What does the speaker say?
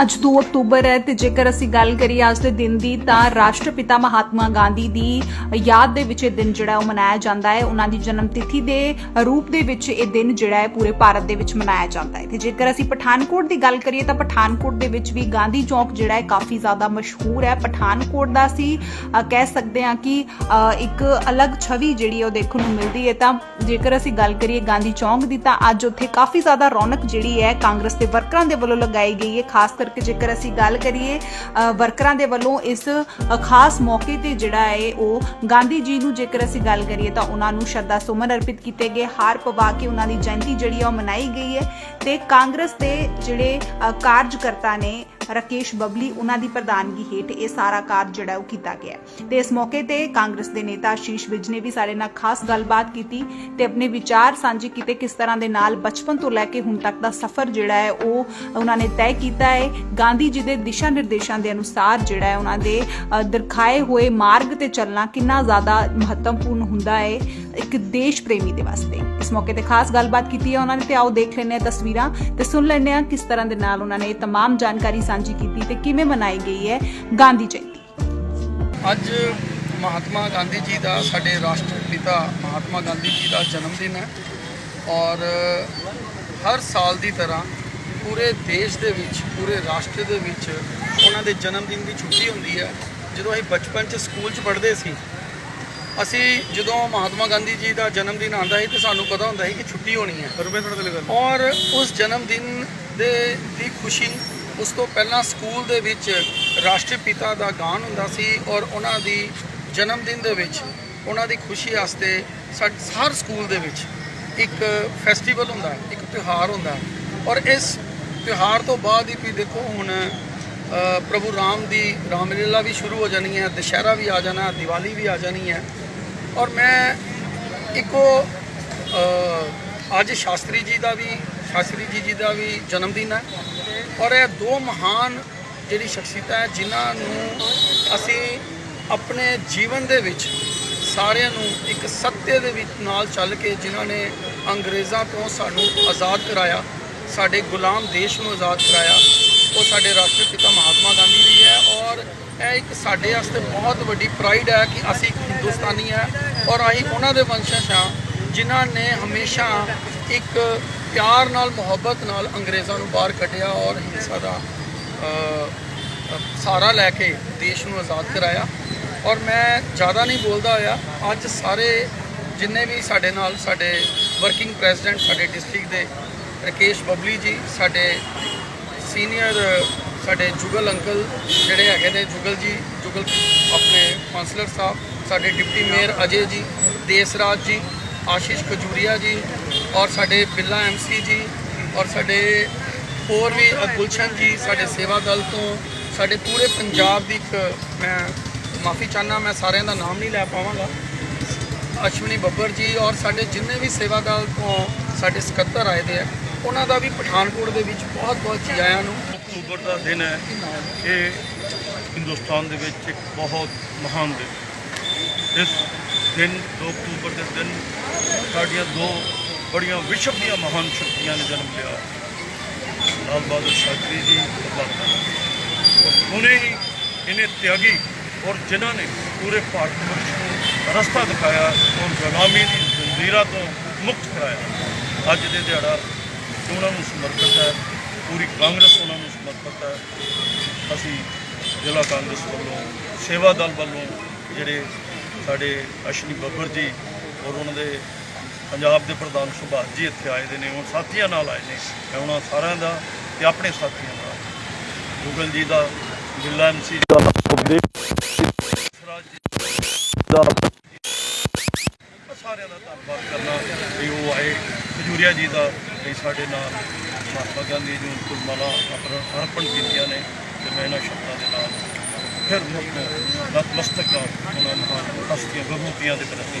ਅੱਜ 2 ਅਕਤੂਬਰ ਹੈ ਤੇ ਜੇਕਰ ਅਸੀਂ ਗੱਲ ਕਰੀਏ ਅੱਜ ਦੇ ਦਿਨ ਦੀ, ਤਾਂ ਰਾਸ਼ਟਰਪਿਤਾ ਮਹਾਤਮਾ ਗਾਂਧੀ ਦੀ ਯਾਦ ਦੇ ਵਿੱਚ ਇਹ ਦਿਨ ਜਿਹੜਾ ਉਹ ਮਨਾਇਆ ਜਾਂਦਾ ਹੈ। ਉਹਨਾਂ ਦੀ ਜਨਮ ਤਿਥੀ ਦੇ ਰੂਪ ਦੇ ਵਿੱਚ ਇਹ ਦਿਨ ਜਿਹੜਾ ਹੈ ਪੂਰੇ ਭਾਰਤ ਦੇ ਵਿੱਚ ਮਨਾਇਆ ਜਾਂਦਾ ਹੈ। ਤੇ ਜੇਕਰ ਅਸੀਂ ਪਠਾਨਕੋਟ ਦੀ ਗੱਲ ਕਰੀਏ, ਤਾਂ ਪਠਾਨਕੋਟ ਦੇ ਵਿੱਚ ਵੀ ਗਾਂਧੀ ਚੌਕ ਜਿਹੜਾ ਹੈ ਕਾਫੀ ਜ਼ਿਆਦਾ ਮਸ਼ਹੂਰ ਹੈ। ਪਠਾਨਕੋਟ ਦਾ ਅਸੀਂ ਕਹਿ ਸਕਦੇ ਹਾਂ ਕਿ ਇੱਕ ਅਲੱਗ ਛਵੀ ਜਿਹੜੀ ਉਹ ਦੇਖਣ ਨੂੰ ਮਿਲਦੀ ਹੈ। ਤਾਂ ਜੇਕਰ ਅਸੀਂ ਗੱਲ ਕਰੀਏ ਗਾਂਧੀ ਚੌਕ ਦੀ, ਤਾਂ ਅੱਜ ਉੱਥੇ ਕਾਫੀ ਜ਼ਿਆਦਾ ਰੌਣਕ ਜਿਹੜੀ ਹੈ ਕਾਂਗਰਸ ਦੇ ਵਰਕਰਾਂ ਦੇ ਵੱਲੋਂ ਲਗਾਈ ਗਈ ਹੈ, ਖਾਸ ਕਰ ਕਰਕੇ ਜੇਕਰ ਅਸੀਂ ਗੱਲ ਕਰੀਏ ਅ, ਵਰਕਰਾਂ ਦੇ ਵੱਲੋਂ ਇਸ ਖਾਸ ਮੌਕੇ ਤੇ ਜਿਹੜਾ ਹੈ ਉਹ ਗਾਂਧੀ ਜੀ ਨੂੰ ਜੇਕਰ ਅਸੀਂ ਗੱਲ ਕਰੀਏ ਤਾਂ ਉਹਨਾਂ ਨੂੰ ਸ਼ਰਧਾ ਸੁਮਨ ਅਰਪਿਤ ਕੀਤੇ ਗਏ। ਹਾਰ ਪਵਾ ਕੇ ਉਹਨਾਂ ਦੀ ਜਯੰਤੀ ਜਿਹੜੀ ਆ ਉਹ ਮਨਾਈ ਗਈ ਹੈ ਤੇ ਕਾਂਗਰਸ ਦੇ ਜਿਹੜੇ ਕਾਰਜਕਰਤਾ ਨੇ ਰਕੇਸ਼ ਬਬਲੀ ਉਹਨਾਂ ਦੀ ਪ੍ਰਧਾਨਗੀ ਹੇਠ ਇਹ ਸਾਰਾ ਕਾਰਜ ਜਿਹੜਾ ਉਹ ਕੀਤਾ ਗਿਆ ਹੈ। ਤੇ ਇਸ ਮੌਕੇ ਤੇ ਕਾਂਗਰਸ ਦੇ ਨੇਤਾ ਆਸ਼ੀਸ਼ ਵਿਜ ਨੇ ਵੀ ਸਾਡੇ ਨਾਲ ਖਾਸ ਗੱਲਬਾਤ ਕੀਤੀ ਤੇ ਆਪਣੇ ਵਿਚਾਰ ਸਾਂਝੇ ਕੀਤੇ ਕਿਸ ਤਰ੍ਹਾਂ ਦੇ ਨਾਲ ਬਚਪਨ ਤੋਂ ਲੈ ਕੇ ਹੁਣ ਤੱਕ ਦਾ ਸਫ਼ਰ ਜਿਹੜਾ ਹੈ ਉਹ ਉਹਨਾਂ ਨੇ ਤੈਅ ਕੀਤਾ ਹੈ ਗਾਂਧੀ ਜੀ ਦੇ ਦਿਸ਼ਾ ਨਿਰਦੇਸ਼ਾਂ ਦੇ ਅਨੁਸਾਰ ਜਿਹੜਾ ਹੈ ਉਹਨਾਂ ਦੇ ਅ, ਦਿਖਾਏ ਹੋਏ ਮਾਰਗ ਤੇ ਚੱਲਣਾ ਕਿੰਨਾ ਜ਼ਿਆਦਾ ਮਹੱਤਵਪੂਰਨ ਹੁੰਦਾ ਹੈ ਇੱਕ ਦੇਸ਼ ਪ੍ਰੇਮੀ ਦੇ ਵਾਸਤੇ ਇਸ ਮੌਕੇ ਤੇ ਖਾਸ ਗੱਲਬਾਤ ਕੀਤੀ ਹੈ ਉਹਨਾਂ ਨੇ ਤੇ ਆਓ ਦੇਖ ਲੈਂਦੇ ਹਾਂ ਤਸਵੀਰਾਂ ਤੇ ਸੁਣ ਲੈਂਦੇ ਹਾਂ ਕਿਸ ਤਰ੍ਹਾਂ ਦੇ ਨਾਲ ਉਹਨਾਂ ਨੇ ਇਹ तमाम ਜਾਣਕਾਰੀ ਸਾਂਝੀ ਕੀਤੀ ਤੇ ਕਿਵੇਂ ਮਨਾਈ ਗਈ ਹੈ ਗਾਂਧੀ ਜਯੰਤੀ? ਅੱਜ ਮਹਾਤਮਾ ਗਾਂਧੀ ਜੀ ਦਾ ਸਾਡੇ ਰਾਸ਼ਟਰਪਿਤਾ ਮਹਾਤਮਾ ਗਾਂਧੀ ਜੀ ਦਾ ਜਨਮ ਦਿਨ ਹੈ ਔਰ ਹਰ ਸਾਲ ਦੀ ਤਰ੍ਹਾਂ ਪੂਰੇ ਦੇਸ਼ ਦੇ ਵਿੱਚ ਪੂਰੇ ਰਾਸ਼ਟਰ ਦੇ ਵਿੱਚ ਉਹਨਾਂ ਦੇ ਜਨਮ ਦਿਨ ਦੀ ਛੁੱਟੀ ਹੁੰਦੀ ਹੈ। ਜਦੋਂ ਅਸੀਂ ਬਚਪਨ 'ਚ ਸਕੂਲ 'ਚ ਪੜ੍ਹਦੇ ਸੀ ਅਸੀਂ ਜਦੋਂ ਮਹਾਤਮਾ ਗਾਂਧੀ ਜੀ ਦਾ ਜਨਮ ਦਿਨ ਆਉਂਦਾ ਸੀ ਤੇ ਸਾਨੂੰ ਪਤਾ ਹੁੰਦਾ ਸੀ ਕਿ ਛੁੱਟੀ ਹੋਣੀ ਹੈ। ਔਰ ਉਸ ਜਨਮ ਦਿਨ ਦੇ ਦੀ ਖੁਸ਼ੀ ਉਸ ਤੋਂ ਪਹਿਲਾਂ ਸਕੂਲ ਦੇ ਵਿੱਚ ਰਾਸ਼ਟਰਪਿਤਾ ਦਾ ਗਾਨ ਹੁੰਦਾ ਸੀ ਔਰ ਉਹਨਾਂ ਦੀ ਜਨਮ ਦਿਨ ਦੇ ਵਿੱਚ ਉਹਨਾਂ ਦੀ ਖੁਸ਼ੀ ਵਾਸਤੇ ਸਾ- ਹਰ ਸਕੂਲ ਦੇ ਵਿੱਚ ਇੱਕ ਫੈਸਟੀਵਲ ਹੁੰਦਾ, ਇੱਕ ਤਿਉਹਾਰ ਹੁੰਦਾ। ਔਰ ਇਸ ਤਿਉਹਾਰ ਤੋਂ ਬਾਅਦ ਹੀ ਵੀ ਦੇਖੋ ਹੁਣ ਪ੍ਰਭੂ ਰਾਮ ਦੀ ਰਾਮਲੀਲਾ ਵੀ ਸ਼ੁਰੂ ਹੋ ਜਾਣੀ ਹੈ, ਦੁਸ਼ਹਿਰਾ ਵੀ ਆ ਜਾਣਾ, ਦੀਵਾਲੀ ਵੀ ਆ ਜਾਣੀ ਹੈ। ਔਰ ਮੈਂ ਇੱਕੋ ਅੱਜ ਸ਼ਾਸਤਰੀ ਜੀ ਦਾ ਵੀ ਸ਼ਾਸਤਰੀ ਜੀ ਜੀ ਦਾ ਵੀ ਜਨਮ ਦਿਨ ਹੈ। ਔਰ ਇਹ ਦੋ ਮਹਾਨ ਜਿਹੜੀ ਸ਼ਖਸੀਅਤਾਂ ਹੈ, ਜਿਨ੍ਹਾਂ ਨੂੰ ਅਸੀਂ ਆਪਣੇ ਜੀਵਨ ਦੇ ਵਿੱਚ ਸਾਰਿਆਂ ਨੂੰ ਇੱਕ ਸੱਤੇ ਦੇ ਵਿੱਚ ਨਾਲ ਚੱਲ ਕੇ ਜਿਨ੍ਹਾਂ ਨੇ ਅੰਗਰੇਜ਼ਾਂ ਤੋਂ ਸਾਨੂੰ ਆਜ਼ਾਦ ਕਰਾਇਆ, ਸਾਡੇ ਗੁਲਾਮ ਦੇਸ਼ ਨੂੰ ਆਜ਼ਾਦ ਕਰਾਇਆ, ਉਹ ਸਾਡੇ ਰਾਸ਼ਟਰ ਪਿਤਾ ਮਹਾਤਮਾ ਗਾਂਧੀ ਜੀ ਹੈ। ਔਰ ਇਹ ਇੱਕ ਸਾਡੇ ਵਾਸਤੇ ਬਹੁਤ ਵੱਡੀ ਪ੍ਰਾਈਡ ਹੈ ਕਿ ਅਸੀਂ ਇੱਕ ਹਿੰਦੁਸਤਾਨੀ ਹੈ। ਔਰ ਅਸੀਂ ਉਹਨਾਂ ਦੇ ਵੰਸ਼ਜ ਹਾਂ, ਜਿਨ੍ਹਾਂ ਨੇ ਹਮੇਸ਼ਾ ਇੱਕ ਪਿਆਰ ਨਾਲ ਮੁਹੱਬਤ ਨਾਲ ਅੰਗਰੇਜ਼ਾਂ ਨੂੰ ਬਾਹਰ ਕੱਢਿਆ ਔਰ ਹਿੰਸਾ ਦਾ ਅ, ਸਹਾਰਾ ਲੈ ਕੇ ਦੇਸ਼ ਨੂੰ ਆਜ਼ਾਦ ਕਰਾਇਆ। ਔਰ ਮੈਂ ਜ਼ਿਆਦਾ ਨਹੀਂ ਬੋਲਦਾ ਹੋਇਆ ਅੱਜ ਸਾਰੇ ਜਿੰਨੇ ਵੀ ਸਾਡੇ ਨਾਲ ਸਾਡੇ ਵਰਕਿੰਗ ਪ੍ਰੈਜ਼ੀਡੈਂਟ ਸਾਡੇ ਡਿਸਟ੍ਰਿਕਟ ਦੇ ਰਕੇਸ਼ ਬਬਲੀ ਜੀ ਸਾਡੇ ਸੀਨੀਅਰ ਸਾਡੇ ਜੁਗਲ ਅੰਕਲ ਜਿਹੜੇ ਹੈਗੇ ਨੇ ਜੁਗਲ ਜੀ ਜੁਗਲ ਆਪਣੇ ਕਾਉਂਸਲਰ ਸਾਹਿਬ ਸਾਡੇ ਡਿਪਟੀ ਮੇਅਰ ਅਜੇ ਜੀ ਦੇਸਰਾਜ ਜੀ ਆਸ਼ੀਸ਼ ਖਜੂਰੀਆ ਜੀ ਔਰ ਸਾਡੇ ਬਿੱਲਾ ਐਮਸੀ ਜੀ, ਔਰ ਸਾਡੇ ਹੋਰ ਵੀ ਗੁਲਸ਼ਨ ਜੀ ਸਾਡੇ ਸੇਵਾ ਦਲ ਤੋਂ, ਸਾਡੇ ਪੂਰੇ ਪੰਜਾਬ ਦੀ ਇੱਕ ਮੈਂ ਮਾਫੀ ਚਾਹਨਾ ਮੈਂ ਸਾਰਿਆਂ ਦਾ ਨਾਮ ਨਹੀਂ ਲੈ ਪਾਵਾਂਗਾ। ਅਸ਼ਵਨੀ ਬੱਬਰ ਜੀ ਔਰ ਸਾਡੇ ਜਿੰਨੇ ਵੀ ਸੇਵਾ ਦਲ ਤੋਂ ਸਾਡੇ ਸਕੱਤਰ ਆਏ ਦੇ ਆ, ਉਹਨਾਂ ਦਾ ਵੀ ਪਠਾਨਕੋਟ ਦੇ ਵਿੱਚ ਬਹੁਤ ਬਹੁਤ ਜੀ ਆਇਆਂ ਨੂੰ। ਅਕਤੂਬਰ ਦਾ ਦਿਨ ਹੈ, ਇਹ ਹਿੰਦੁਸਤਾਨ ਦੇ ਵਿੱਚ ਇੱਕ ਬਹੁਤ ਮਹਾਨ ਦਿਨ ਇਸ ਦਿਨ 2 ਅਕਤੂਬਰ ਦੇ ਦਿਨ, ਸਾਡੀਆਂ ਦੋ ਬੜੀਆਂ ਵਿਸ਼ਵ ਦੀਆਂ ਮਹਾਨ ਸ਼ਕਤੀਆਂ ਨੇ ਜਨਮ ਲਿਆ। ਲਾਲ ਬਹਾਦਰ ਸ਼ਾਸਤਰੀ ਜੀ ਔਰ ਉਹਨੇ ਹੀ ਇਹਨੇ ਤਿਆਗੀ ਔਰ ਜਿਨ੍ਹਾਂ ਨੇ ਪੂਰੇ ਭਾਰਤ ਵਰਸ਼ ਨੂੰ ਰਸਤਾ ਦਿਖਾਇਆ ਔਰ ਗੁਲਾਮੀ ਦੀ ਜ਼ੰਜੀਰਾਂ ਤੋਂ ਮੁਕਤ ਕਰਾਇਆ। ਅੱਜ ਦੇ ਦਿਹਾੜਾ ਉਹਨਾਂ ਨੂੰ ਸਮਰਪਿਤ ਹੈ, ਪੂਰੀ ਕਾਂਗਰਸ ਉਹਨਾਂ ਨੂੰ ਸਮਰਪਿਤ ਹੈ। ਅਸੀਂ ਜ਼ਿਲ੍ਹਾ ਕਾਂਗਰਸ ਵੱਲੋਂ, ਸੇਵਾ ਦਲ ਵੱਲੋਂ ਜਿਹੜੇ ਸਾਡੇ ਅਸ਼ਨੀ ਬੱਬਰ ਜੀ ਔਰ ਉਹਨਾਂ ਦੇ ਪੰਜਾਬ ਦੇ ਪ੍ਰਧਾਨ ਸੁਭਾਸ਼ ਜੀ ਇੱਥੇ ਆਏ ਦੇ ਨੇ, ਉਹ ਸਾਥੀਆਂ ਨਾਲ ਆਏ ਨੇ। ਮੈਂ ਉਹਨਾਂ ਸਾਰਿਆਂ ਦਾ ਤੇ ਆਪਣੇ ਸਾਥੀਆਂ ਦਾ ਗੂਗਲ ਜੀ ਦਾ ਬਿੱਲਾ ਐਮਸੀ ਦਾ, ਸੁਖਦੇਵ ਰਾਜ ਜੀ ਦਾ ਸਾਰਿਆਂ ਦਾ ਧੰਨਵਾਦ ਕਰਨਾ ਵੀ ਉਹ ਆਏ। ਖਜੂਰੀਆ ਜੀ ਦਾ ਵੀ ਸਾਡੇ ਨਾਲ, ਮਹਾਤਮਾ ਗਾਂਧੀ ਜੀ ਨੂੰ ਕੁਰਬਾਨਾ ਅਰਪਣ ਅਰਪਣ ਕੀਤੀਆਂ ਨੇ ਤੇ ਮੈਂ ਇਹਨਾਂ ਸ਼ਬਦਾਂ ਦੇ ਨਾਲ ਫਿਰ ਮੁੱਖ ਨਤਮਸਤਕ ਹਾਂ ਉਹਨਾਂ ਮਹਾਨ ਹਸਤੀਆਂ ਵਿਭੂਤੀਆਂ ਦੇ ਪ੍ਰਤੀ।